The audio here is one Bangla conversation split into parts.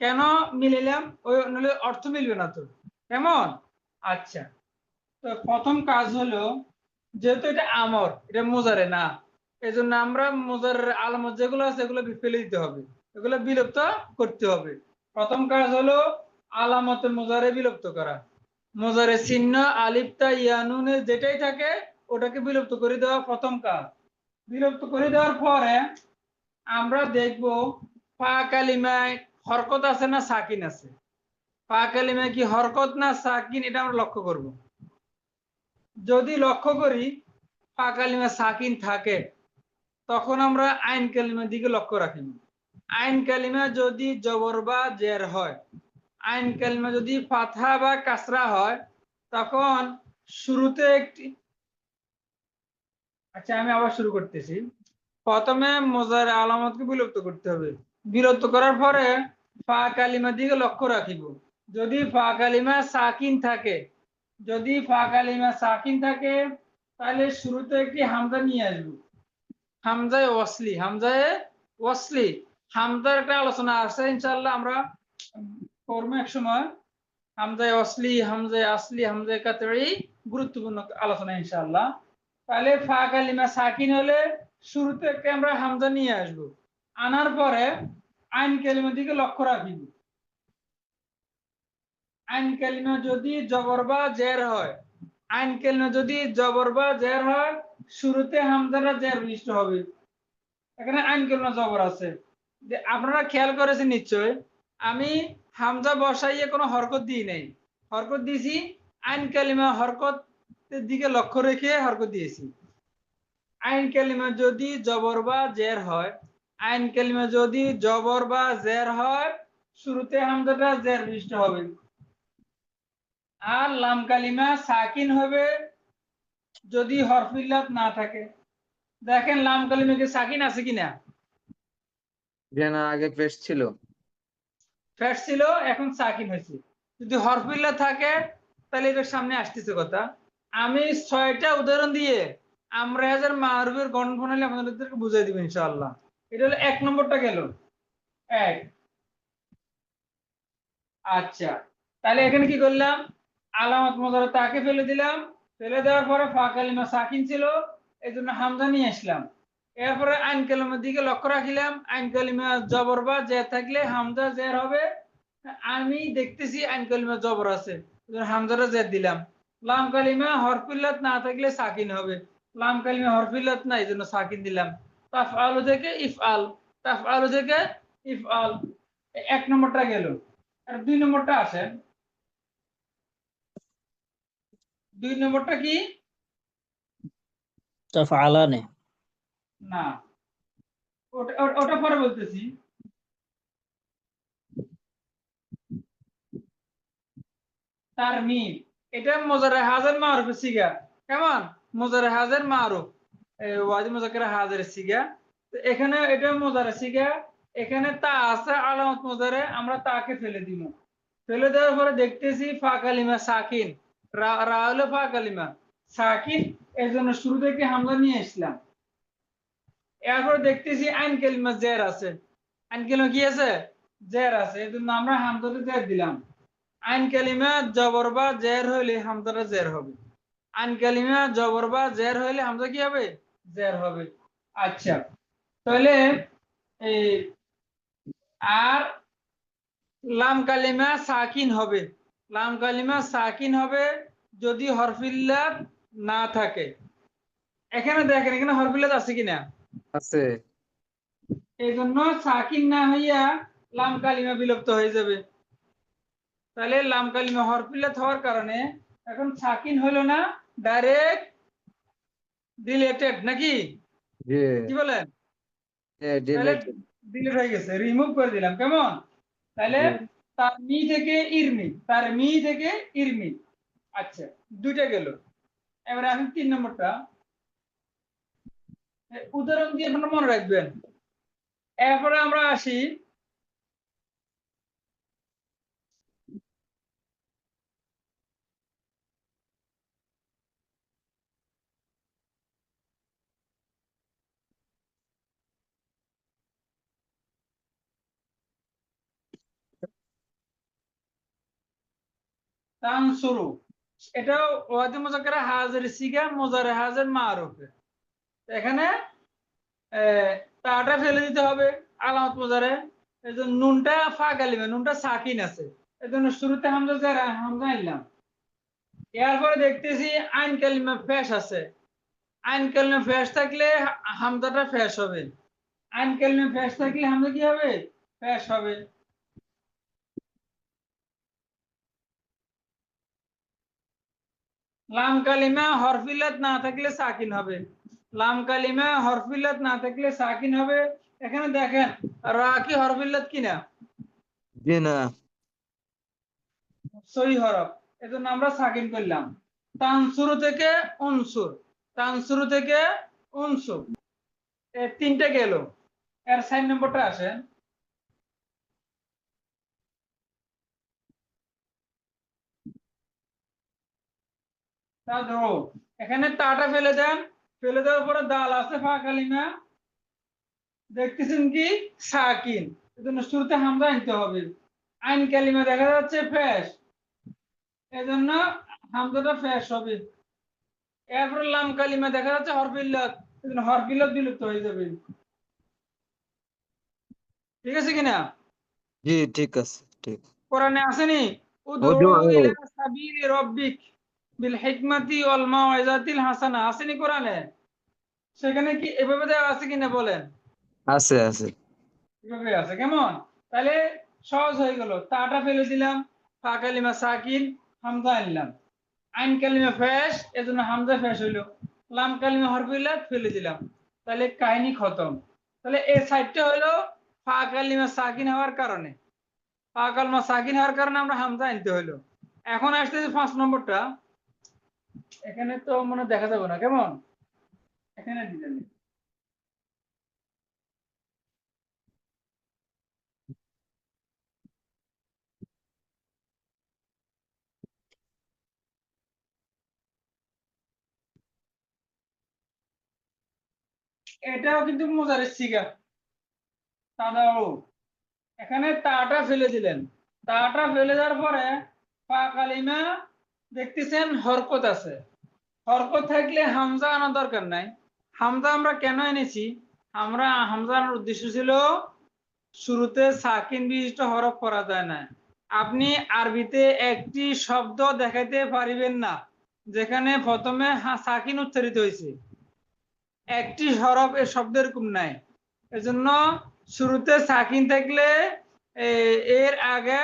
কেন মিলিলাম ওই অর্থ মিলবে না তোর কেমন? আচ্ছা তো প্রথম কাজ হলো, যেহেতু এটা আমর, এটা মোজারে না এই জন্য আমরা মোজার আলমত যেগুলো আছে, এগুলো ফেলে দিতে হবে। এগুলো বিলুপ্ত করতে হবে। প্রথম কাজ হলো আলামতে মোজারে বিলুপ্ত করা। মোজারে চিহ্ন আলিপ্তা ইয়ানুনে যেটাই থাকে, ওটাকে বিলুপ্ত করে দেওয়া প্রথম কাজ। বিলুপ্ত করে দেওয়ার পরে আমরা দেখব ফা কালিমায় হরকত আছে না সাকিন আছে? ফা কালিমায় কি হরকত না সাকিন, এটা আমরা লক্ষ্য করব। যদি লক্ষ্য করি পা কালিমা সাকিন থাকে, তখন আমরা আইন কালিমার দিকে লক্ষ্য রাখি। আইন কালিমা যদি জবর বা জের হয়, আইন কালিমা যদি ফাথা বা কাসরা হয়, তখন শুরুতে একটি আচ্ছা আমি আবার শুরু করতেছি। প্রথমে মোজার আলামতকে বিলুপ্ত করতে হবে। বিলুপ্ত করার পরে ফা কালিমার দিকে লক্ষ্য রাখিব। যদি ফা কালিমা সাকিন থাকে, যদি ফা কালিমা সাকিন থাকে, তাহলে শুরুতে একটি হামজা নিয়ে আসব। হামজায় ওয়াসলি হামজায় ওয়াসলি। হামজার একটা আলোচনা আছে ইনশাল্লাহ আমরা করব এক সময়। হামজায় অসলি হামজায় আসলি, হামজায় কাতরি, গুরুত্বপূর্ণ আলোচনা ইনশাল্লাহ তাহলে ফা কালিমা সাকিন হলে শুরুতে একটা আমরা হামজা নিয়ে আসব। আনার পরে আইন কালিমার দিকে লক্ষ্য রাখিব। আইন কালিমা যদি জবর বা জের হয়, আইন কালিমা যদি জবর বা জের হয়, শুরুতে হামজাটা জের বিশিষ্ট হবে। এখানে আইন কালিমা জবর আছে। আপনারা খেয়াল করেছেন নিশ্চয়, আমি হামজা বসাইয়ে কোনো হরকত দিই নাই। হরকত দিয়েছি, আইন কালিমা হরকত দিকে লক্ষ্য রেখে হরকত দিয়েছি। আইন কালিমা যদি জবর বা জের হয়, আইন কালিমা যদি জবর বা জের হয়, শুরুতে হামজাটা জের বিশিষ্ট হবে। আর লাম কালিমা সাকিন হবে যদি হরফিল্লাত না থাকে। দেখেন লাম কালিমা কি সাকিন আছে কিনা? যে আগে পেশ ছিল। ফ্যাট ছিল, এখন সাকিন হয়েছে। যদি হরফিল্লা থাকে, তাহলে এটার সামনে আসতেছে কথা। আমি ছয়টা উদাহরণ দিয়ে আমরা হাজার মারুবের গঠন প্রণালী আপনাদেরকে বুঝাই দিব ইনশাআল্লাহ। এটা হলো এক নম্বরটা গেল। এক। আচ্ছা তাহলে এখানে কি করলাম? আলামত মজারা তাকে ফেলে দিলাম। ফেলে দেওয়ার পরে ফা কালিমা সাকিন ছিল এই জন্য হামজা নিয়ে আসলাম। এরপরে আইন কালিমার দিকে লক্ষ্য রাখিলাম। আইন কালিমা জবর বা জের থাকলে হামজা জের হবে। আমি দেখতেছি আইন কালিমা জবর আছে। হামজাটা জের দিলাম। লাম কালিমা হরফিল্লাত না থাকলে সাকিন হবে। লাম কালিমা হরফিল্লাত না এই জন্য সাকিন দিলাম। তাফ আলু থেকে ইফ আল তাফ আলু থেকে ইফ আল এক নম্বরটা গেল। আর দুই নম্বরটা আসে দুই নম্বরটা কি? তাফআলানে। না। ওটা ওটা- পরে বলতেছি। এটা মোজারে হাজার সিগা। কেমন? মোজারে হাজার মারুফ। ওয়াজি মোজাকের হাজার সিগা। এখানে এটা মোজারে সিগা। এখানে তা আছে আলামত আমরা তাকে ফেলে দিব ফেলে দেওয়ার পরে দেখতেছি ফা কালিমা সাকিন। রা হলো ফা সাকিন, এর জন্য শুরু থেকে হামলা নিয়ে আসলাম। এরপর দেখতেছি আইন কালিমা জের আছে। আইন কালিমা কি আছে? জের আছে। এই জন্য আমরা হামজাতে জের দিলাম। আইন কালিমা জবর বা জের হইলে হামজাটা জের হবে। আইন কালিমা জবর বা জের হইলে হামজা কি হবে? জের হবে। আচ্ছা। তাহলে এই আর লাম কালিমা সাকিন হবে। লাম কালিমা সাকিন হবে যদি হরফিল্লাত না থাকে। এখানে দেখেন, এখানে হরফিল্লাত আছে কিনা? আছে। এই জন্য সাকিন না হইয়া লাম কালিমা বিলুপ্ত হয়ে যাবে। তাহলে লাম কালিমা হরফিল্লাত হওয়ার কারণে এখন সাকিন হলো না ডাইরেক্ট ডিলেটেড নাকি? কি বলেন। ডিলিট হয়ে গেছে রিমুভ করে দিলাম কেমন? তাহলে তার মি থেকে ইরমি তার মি থেকে ইরমি। আচ্ছা দুইটা গেল। এবারে এখন তিন নম্বরটা উদাহরণ দিয়ে আপনারা মনে রাখবেন। এরপরে আমরা আসি। তানসুরু। এটাও ওয়াদি মুজাক্কারা হাজির সিগা, মুজারে হাজির মারুফে। এখানে তাটা ফেলে দিতে হবে আলামত মুজারে এই জন্য নুনটা ফা গালিমে নুনটা সাকিন আছে। এই জন্য শুরুতে হামজা যারা হামজা নিলাম। এরপরে দেখতেছি আইন কালিমা ফেস আছে। আইন কালিমা ফেস থাকলে হামজাটা ফেস হবে। আইন কালিমা ফেস থাকলে হামজা কি হবে? ফেস হবে। লাম কালিমা হরফিলাত না থাকলে সাকিন হবে। লাম কালিমা হরফিলাত না থাকলে সাকিন হবে। এখানে দেখেন রা কি হরফিল্লাত কিনা জি না। সহি হরফ। এজন্য আমরা সাকিন করলাম। তানসুরু থেকে উনসুর তানসুরু থেকে উনসুর এ তিনটে গেল। এর সাইন নম্বরটা আসে তা ধরো। এখানে তাটা ফেলে দেন। ফেলে দেওয়ার পরে দাল আছে ফা কালিমা দেখতেছেন কি? সাকিন। এজন্য শুরুতে হামজা আনতে হবে। আইন কালিমা দেখা যাচ্ছে ফ্যাশ। এজন্য হামজাটা ফ্যাশ হবে। এরপরে লাম কালিমা দেখা যাচ্ছে হরফিল্লাত। এজন্য হরফিল্লাত বিলুপ্ত হয়ে যাবে। ঠিক আছে কিনা? জি ঠিক আছে ঠিক। কোরআনে আসেনি? উদউ ইলা সাবিলি রাব্বিক। বিল হিকমাতি ওয়াল হাসানা। আসেনি কোরআনে? সেখানে কি এভাবে দেওয়া আছে কিনা বলেন? আছে আছে। এভাবে আছে কেমন? তাহলে সহজ হয়ে গেল। তাটা ফেলে দিলাম ফা কালিমা সাকিন হামজা আনলাম। আইন কালিমা ফেস এজন্য হামজা ফেস হইল। লাম কালিমা হরফিল্লাত ফেলে দিলাম। তাহলে কাহিনী খতম। তাহলে এই সাইডটা হলো ফা কালিমা সাকিন হওয়ার কারণে। ফা কালিমা সাকিন হওয়ার কারণে আমরা হামজা আনতে হলো এখন আসতেছে পাঁচ নম্বরটা। এখানে তো মনে দেখা যাবে না, কেমন? এখানে দিলেন এটাও কিন্তু মোজারের সিগা তাদাও এখানে তাটা ফেলে দিলেন। তাটা ফেলে দেওয়ার পরে পা দেখতেছেন হরকত আছে। হরকত থাকলে হামজা আনা দরকার নাই। হামজা আমরা কেন এনেছি? আমরা হামজা আনার উদ্দেশ্য ছিল শুরুতে সাকিন বিশিষ্ট হরফ করা যায় না। আপনি আরবিতে একটি শব্দ দেখাইতে পারিবেন না, যেখানে প্রথমে সাকিন উচ্চারিত হয়েছে। একটি হরফ এ শব্দ এরকম নাই। এজন্য শুরুতে সাকিন থাকলে এর আগে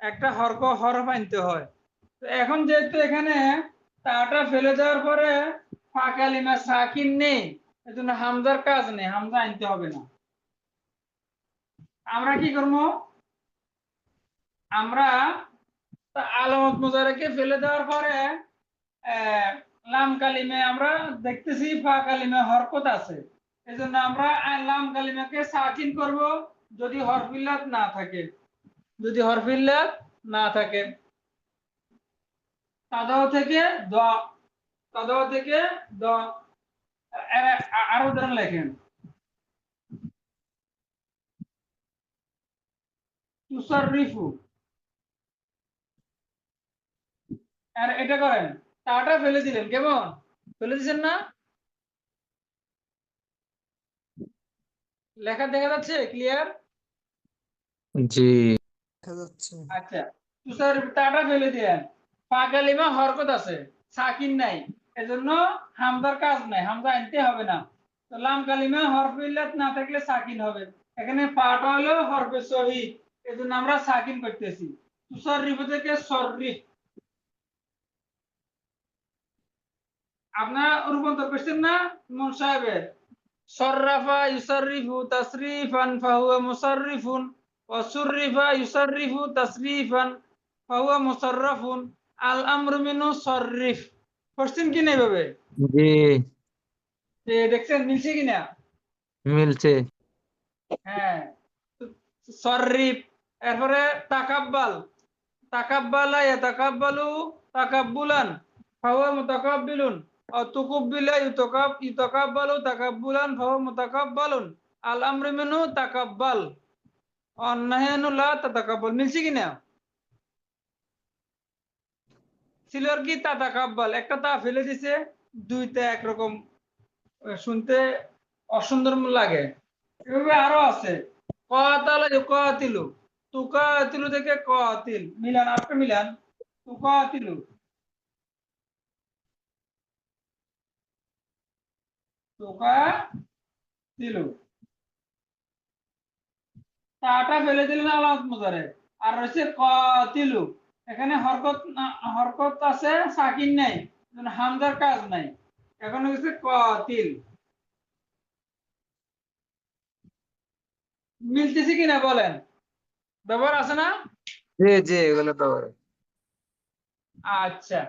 একটা হরক হরফ আনতে হয়। এখন যেহেতু এখানে তাটা ফেলে দেওয়ার পরে ফাঁকালিমা সাকিন নেই, এজন্য হামজার কাজ নেই, হামজা আনতে হবে না। আমরা কি করব? আমরা আলামত মুজারাকে ফেলে দেওয়ার পরে লাম কালিমে আমরা দেখতেছি ফা কালিমে হরকত আছে। এজন্য আমরা লাম কালিমাকে সাকিন করব যদি হরফিল্লাত না থাকে। যদি হরফিল্লাত না থাকে। তাদাও থেকে দ তাদাও থেকে দ আরও উদাহরণ লেখেন তুসাররিফু আর এটা করেন। টাটা ফেলে দিলেন কেমন? ফেলে দিছেন না? লেখা দেখা যাচ্ছে? ক্লিয়ার জি। আচ্ছা। তুষার টাটা ফেলে দিলেন। ফাঁকালিমা হরকত আছে, সাকিন নাই। এজন্য হামদার কাজ নাই হামদা আনতে হবে না। তো লাম কালিমা হরফিল্লাত না থাকলে সাকিন হবে। এখানে পাটা হলো হরফে সহি, এজন্য আমরা সাকিন করতেছি। তুষার রিফু থেকে সররিফ আপনারা রূপান্তর করছেন না? মন সাহেবের। সররাফা ইউসাররিফু তাসরিফান ফাহুয়া মুসাররিফুন ওয়াসুররিফা ইউসাররিফু তাসরিফান ফাহুয়া মুসাররাফুন। আল আমরু মিনু সররিফ। পড়ছেন কি না এভাবে জি। দেখছেন মিলছে কিনা মিলছে। হ্যাঁ। সরিফ এরপরে তাকাব্বাল। তাকাব্বালা ইয়াতাকাব্বালু তাকাব্বুলান ফাহুয়া মুতাকাব্বিলুন। আও তুকুব্বিলা ইউতাকাব ইউতাকাব্বালু তাকাব্বুলান ফাহুয়া মুতাকাব্বালুন। আল আমরু মিনহু তাকাব্বাল। অন্নাহিয়ানু লা তাতাকাব্বাল। মিলছে কিনা ছিল আর কি তাতাকাব্বাল একটা তা ফেলে দিছে, দুইটা একরকম শুনতে অসুন্দর লাগে। এভাবে আরও আছে। কাতালা ইউকাতিলু তুকাতিলু থেকে কাতিল মিলান আপনি মিলান। তুকাতিলু। তুকাতিলু। তাটা ফেলে দিলেন আলামত মুজারে আর রয়েছে কাতিলু এখানে হরকত হরকত আছে সাকিন নাই হামজার কাজ নাই। এখন হচ্ছে কাতিল মিলতেছে কিনা বলেন? ব্যবহার আছে না? জি জি এগুলো ব্যবহার আচ্ছা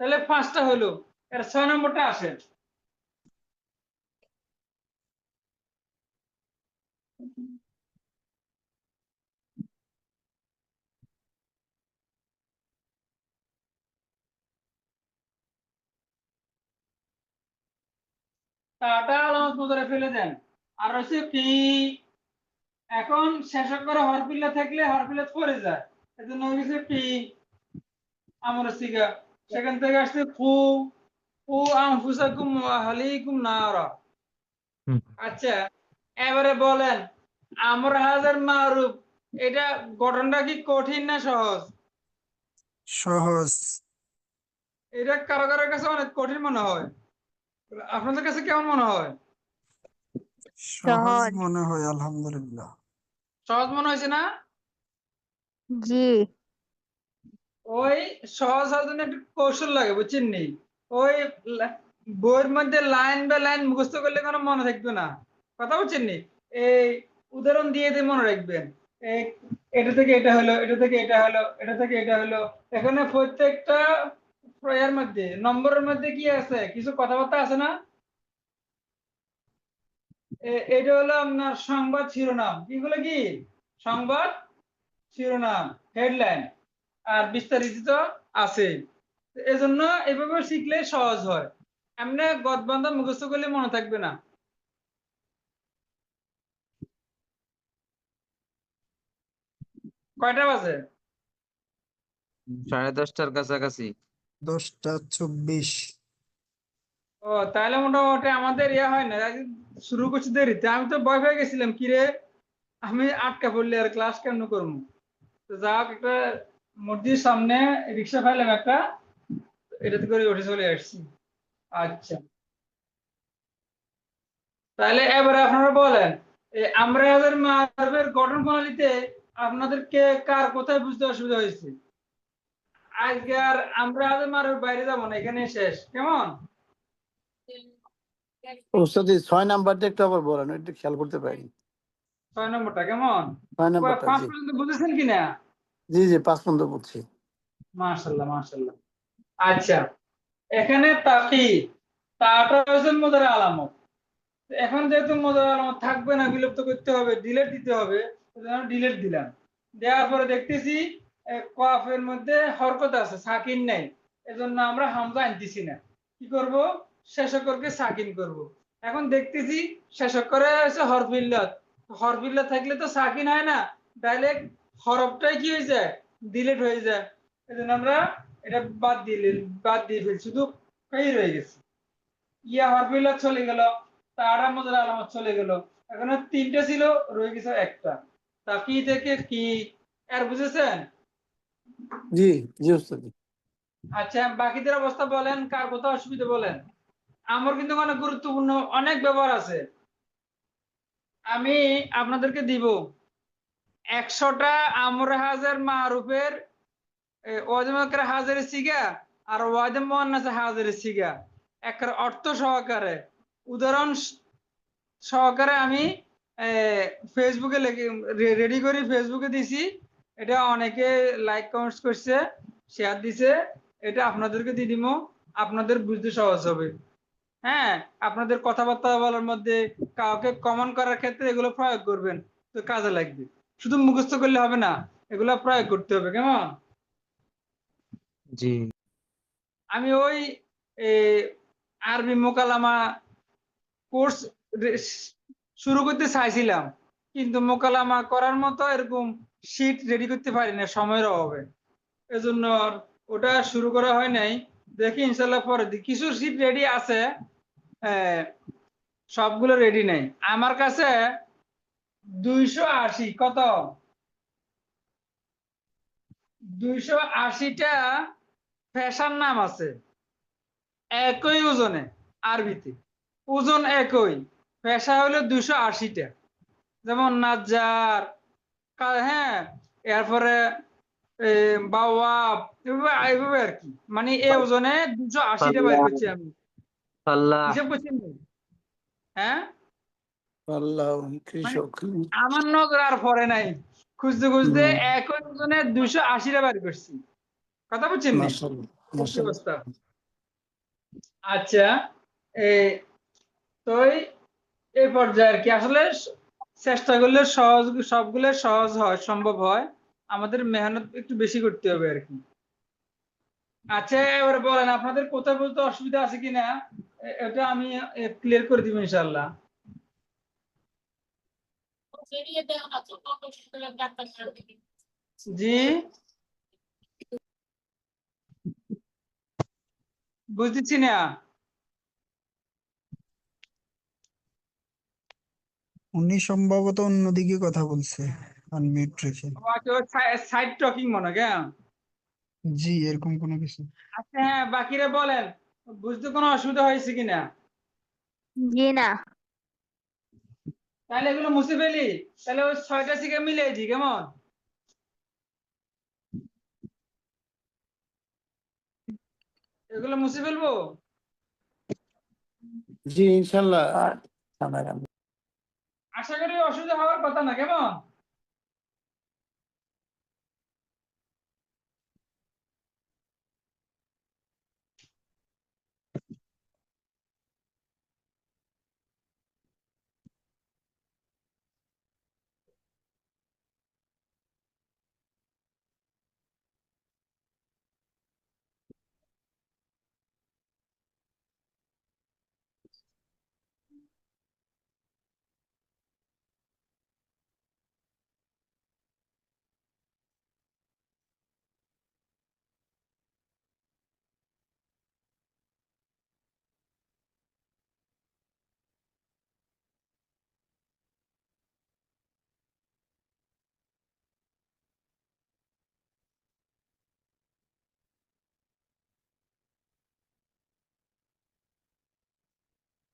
তাহলে পাঁচটা হলো এর ছয় নম্বরটা আসে তাটা আলামত মুদ্রা ফেলে দেন। আর হচ্ছে কি? এখন শেষ করে হরফিল্লা থাকলে হরফিল্লা পড়ে যায়। এজন্য কি? আমার সিগা সেখান থেকে আসছে কু কু আনফুসাকুম ওয়া আহলিকুম নারা। আচ্ছা এবারে বলেন আমর হাজার মারুফ এটা গঠনটা কি কঠিন না সহজ? সহজ। এটা কারও কারোর কাছে অনেক কঠিন মনে হয়। আপনাদের কাছে কেমন মনে হয়? সহজ। মনে হয় আলহামদুলিল্লাহ। সহজ মনে হয়েছে না? জি। ওই সহজ হওয়ার জন্য একটু কৌশল লাগে বুঝছেন নি? ওই বইয়ের মধ্যে লাইন বাই লাইন মুখস্থ করলে কোনো মনে থাকবে না। কথা বুঝছেন নি? এই উদাহরণ দিয়ে দিয়ে মনে রাখবেন। এই এটা থেকে এটা হলো এটা থেকে এটা হলো এটা থেকে এটা হলো। এখানে প্রত্যেকটা এর মধ্যে, নম্বরের মধ্যে কি আছে? কিছু কথাবার্তা আছে না? এটা হলো আপনার সংবাদ শিরোনাম। কি? সংবাদ শিরোনাম, হেডলাইন। আর বিস্তারিত আছে। এজন্য এভাবে শিখলে সহজ হয়। এমনি গদবান্ধা মুখস্থ করলে মনে থাকবে না। কয়টা বাজে? সাড়ে দশটার কাছাকাছি। দশটা চব্বিশ। ও, তাহলে মোটামুটি আমাদের ইয়ে হয় না শুরু করছি দেরিতে। আমি তো ভয় গেছিলাম আমি আটকা আর ক্লাস করব? তো যা একটা সামনে রিক্সা একটা, এটাতে করে উঠে চলে আসছি। আচ্ছা। তাহলে এবারে আপনারা বলেন আমরা গঠন প্রণালীতে আপনাদেরকে কার কোথায় বুঝতে অসুবিধা হয়েছে? আজকে আর আমরা মারবের বাইরে যাব না এখানে শেষ। কেমন? ওস্তাদি ছয় নাম্বারটা একটু আবার বলেন একটু খেয়াল করতে পারি। ছয় নম্বরটা কেমন? ছয় নাম্বারটা পাঁচ পর্যন্ত বুঝেছেন কিনা? জি জি পাঁচ পর্যন্ত বুঝছি। মাশাল্লাহ মাশাল্লাহ আচ্ছা এখানে তাকি তাটা হচ্ছে মোদার আলামত। এখন যেহেতু মোদার আলামত থাকবে না বিলুপ্ত করতে হবে ডিলেট দিতে হবে ডিলেট দিলাম। দেওয়ার পরে দেখতেছি কফের মধ্যে হরকত আছে, সাকিন নেই। এজন্য আমরা হামজা আনতেছি না। কি করব? শেষকরকে সাকিন করব। এখন দেখতেছি শেষকরে হচ্ছে হরফিল্লত। হরফিল্লত থাকলে তো সাকিন হয় না। ডাইরেক্ট হরফটাই কি হয়ে যায়? ডিলেট হয়ে যায়। এজন্য আমরা এটা বাদ দিয়ে বাদ দিয়ে ফেলছি। শুধু কই রয়ে গেছে। ইয়া হরফিল্লাত চলে গেল তারা মজার আলামত চলে গেল। এখন তিনটা ছিল, রয়ে গেছে একটা। তা কি থেকে কি? আর বুঝেছেন? জি জি ওস্তাদি। আচ্ছা বাকিদের অবস্থা বলেন, কার অসুবিধা বলেন। আমার কিন্তু অনেক গুরুত্বপূর্ণ অনেক ব্যবহার আছে। আমি আপনাদেরকে দিব। একশোটা আমর হাজার ওয়াজমাকের হাজারের সিগা আর ওয়াজম হাজারের একের অর্থ সহকারে। উদাহরণ সহকারে আমি ফেসবুকে রেডি করি ফেসবুকে দিছি। এটা অনেকে লাইক কমেন্টস করছে শেয়ার দিছে এটা আপনাদেরকে দিয়ে দিব আপনাদের বুঝতে সহজ হবে। হ্যাঁ আপনাদের কথাবার্তা বলার মধ্যে কাউকে কমন করার ক্ষেত্রে এগুলো প্রয়োগ করবেন তো কাজে লাগবে। শুধু মুখস্থ করলে হবে না এগুলো প্রয়োগ করতে হবে কেমন? জি। আমি ওই আরবি মোকালামা কোর্স শুরু করতে চাইছিলাম কিন্তু মোকালামা করার মতো এরকম শীট রেডি করতে পারি না, সময়ের অভাবে। এজন্য ওটা শুরু করা হয় নাই। দেখি ইনশাল্লাহ পরে কিছু শীট রেডি আছে সবগুলো রেডি নেই। আমার কাছে দুইশো আশি, কত? দুইশো আশিটা ফ্যাশন নাম আছে। একই ওজনে, আরবিতে। ওজন একই। পেশা হলো দুইশো আশিটা। যেমন নাজ্জার কা- হ্যাঁ এরপরে এ, বাওয়াব এভাবে আর কি। মানে এই ওজনে দুশো আশিটা করছি আমি। হিসাব করছি হ্যাঁ? আমার নজর আর পরে নাই। খুঁজতে খুঁজতে একই ওজনে দুশো আশিটা বাইর করছি। কথা বুঝছেন অবস্থা? আচ্ছা এই তো এই- পর্যায়ে আর কি। আসলে চেষ্টা করলে সহজ, সবগুলো সহজ হয়, সম্ভব হয়। আমাদের মেহনত একটু বেশি করতে হবে আর কি। আচ্ছা এবারে বলেন, আপনাদের কোথাও বলতে অসুবিধা আছে কিনা? এটা আমি ক্লিয়ার করে দিব ইনশাল্লাহ জি। বুঝতেছি না। উনি সম্ভবত অন্যদিকে কথা বলছে আনমিউট রেখে সাইড টকিং মনে হ্যাঁ জি এরকম কোনো কিছু। আচ্ছা হ্যাঁ বাকিরা বলেন বুঝতে কোনো অসুবিধা হয়েছে কিনা? জি না। তাহলে এগুলো মুছে ফেলি। তাহলে ওই ছয়টা থেকে মিলে দিই কেমন? এগুলো মুছে ফেলব? জি ইনশাআল্লাহ সামনে আশা করি অসুবিধা হওয়ার কথা না কেমন?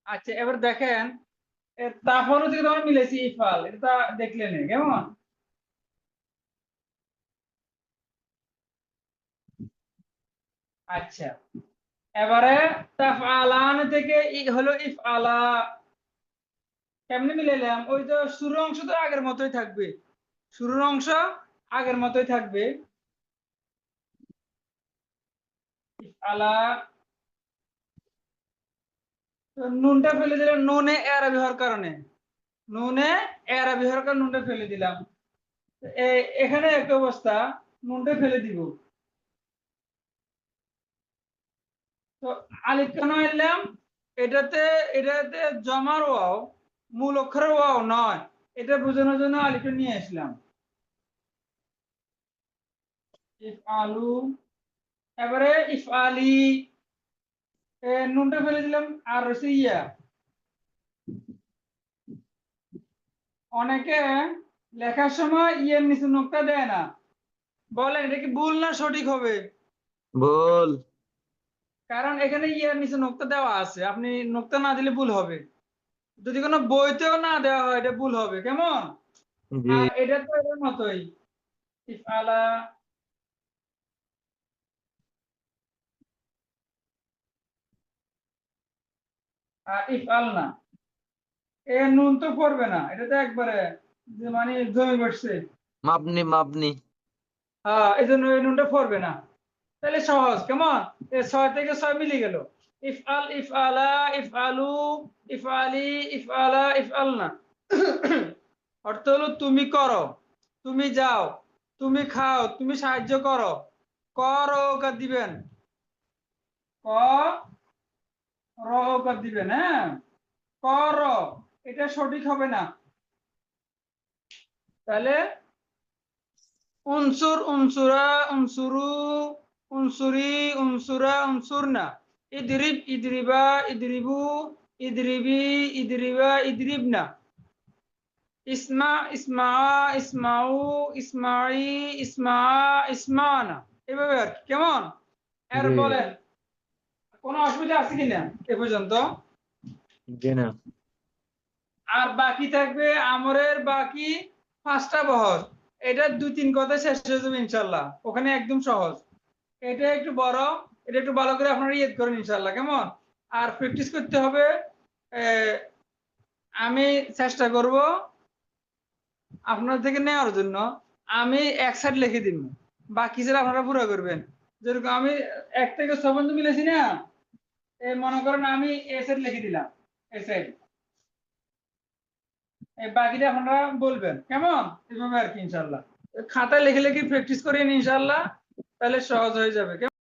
আচ্ছা এবার দেখেন তারপরে থেকে তোমার মিলেছি ইফাল এটা দেখলেন কেমন? আচ্ছা এবারে থেকে হলো কেমনে মিলাইলাম? ওই তো শুরুর অংশ তো আগের মতোই থাকবে, শুরুর অংশ আগের মতোই থাকবে, ইফআলা নুনটা ফেলে দিলাম। নুনে এরা হওয়ার কারণে। নুনে এরা হওয়ার কারণে নুনটা ফেলে দিলাম। এখানে এক অবস্থা। নুনটা ফেলে দিব। তো আলিফ কেন এলাম এটাতে এটাতে জমার ওয়াও মূল অক্ষরের ওয়াও নয়। এটা বোঝানোর জন্য আলিফটা নিয়ে আসলাম। ইফ আলু এবারে ইফ আলি নুনটা ফেলে দিলাম আর রয়েছে ইয়া। অনেকে লেখার সময় ইয়ের নিচে নোকটা দেয় না। বলেন এটা কি ভুল না সঠিক হবে? বল কারণ এখানে ইয়ের নিচে নোক্তা দেওয়া আছে। আপনি নোক্তা না দিলে ভুল হবে। যদি কোনো বইতেও না দেওয়া হয় এটা ভুল হবে। কেমন? এটা তো এর মতোই। ইফ আলা আর ইফ আল না এ নুন তো পড়বে না এটা তো একবারে যে মানে জমি বসছে মাপনি মাপনি। হ্যাঁ এই জন্য এই নুনটা পড়বে না। তাহলে সহজ কেমন? এ ছয় থেকে ছয় মিলে গেল। ইফআল ইফআলা ইফআলু ইফআলি ইফআলা ইফআলনা। অর্থ হলো তুমি করো তুমি যাও তুমি খাও তুমি সাহায্য করো। কর দিবেন? ক র ওকার দিবেন হ্যাঁ কর এটা সঠিক হবে না। তাহলে উনসুর উনসুরা উনসুরু উনসুরি উনসুরা উনসুরনা ইদরিব ইদরিবা ইদরিবু ইদরিবি ইদরিবা ইদরিবনা ইসমা ইসমা ইসমাউ ইসমাই ইসমা ইসমানা এভাবে আর কি। কেমন? আর বলেন। কোনো অসুবিধা আছে কিনা? এ পর্যন্ত। জি না। আর বাকি থাকবে আমরের বাকি পাঁচটা বহর। এটা দুই তিন কথা শেষ হয়ে যাবে ইনশাল্লাহ। ওখানে একদম সহজ। এটা একটু বড় এটা একটু ভালো করে আপনারা ইয়েদ করেন ইনশাল্লাহ কেমন? আর প্র্যাকটিস করতে হবে আমি চেষ্টা করব আপনার থেকে নেওয়ার জন্য। আমি এক সাইড লিখে দিব। বাকি সেটা আপনারা পুরো করবেন। যেরকম আমি এক থেকে ছয় পর্যন্ত মিলেছি না? মনে করেন আমি এস এর লিখে দিলাম এস এর বাকিটা আপনারা বলবেন। কেমন? এভাবে আর কি ইনশাল্লাহ খাতায় লিখে লিখে প্র্যাকটিস করেন ইনশাল্লাহ তাহলে সহজ হয়ে যাবে। কেমন